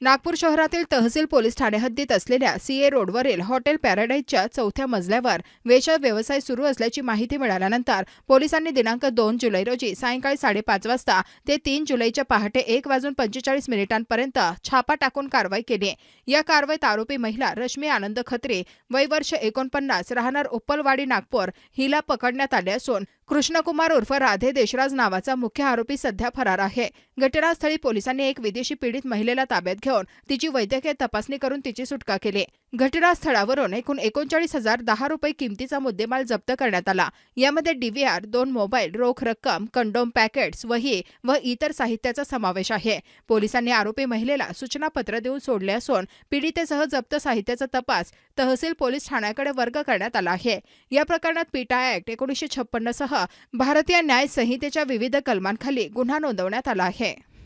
नागपूर शहरातील तहसील पोलीस ठाणे हद्दीत असलेल्या सीए रोडवरील हॉटेल पॅराडाईजच्या चौथ्या मजल्यावर वेश व्यवसाय सुरू असल्याची माहिती मिळाल्यानंतर पोलिसांनी दिनांक दोन जुलै रोजी सायंकाळी साडेपाच वाजता ते तीन जुलैच्या पहाटे एक वाजून पंचेचाळीस मिनिटांपर्यंत छापा टाकून कारवाई केली. या कारवाईत आरोपी महिला रश्मी आनंद खत्री वय वर्ष एकोणपन्नास राहणार उप्पलवाडी नागपूर हिला पकडण्यात आले असून कृष्णकुमार उर्फ राधे देशराज नावाचा मुख्य आरोपी सध्या फरार आहे. घटनास्थळी पोलिसांनी एक विदेशी पीडित महिलेला ताब्यात घेऊन तिची वैद्यकीय तपासणी करून तिची सुटका केली. घटनास्थळावरून एकूण एकोणचाळीस हजार दहा रुपये किमतीचा मुद्देमाल जप्त करण्यात आला. यामध्ये डीव्हीआर दोन मोबाईल रोख रक्कम कंडोम पॅकेट्स वही व इतर साहित्याचा समावेश आहे. पोलिसांनी आरोपी महिलेला सूचनापत्र देऊन सोडले असून पीडितेसह जप्त साहित्याचा तपास तहसील पोलीस ठाण्याकडे वर्ग करण्यात आला आहे. या प्रकरणात पीटा ऍक्ट एकोणीसशे छप्पन्न सह भारतीय न्याय संहितेच्या विविध कलमांखाली गुन्हा नोंदवण्यात आला आहे.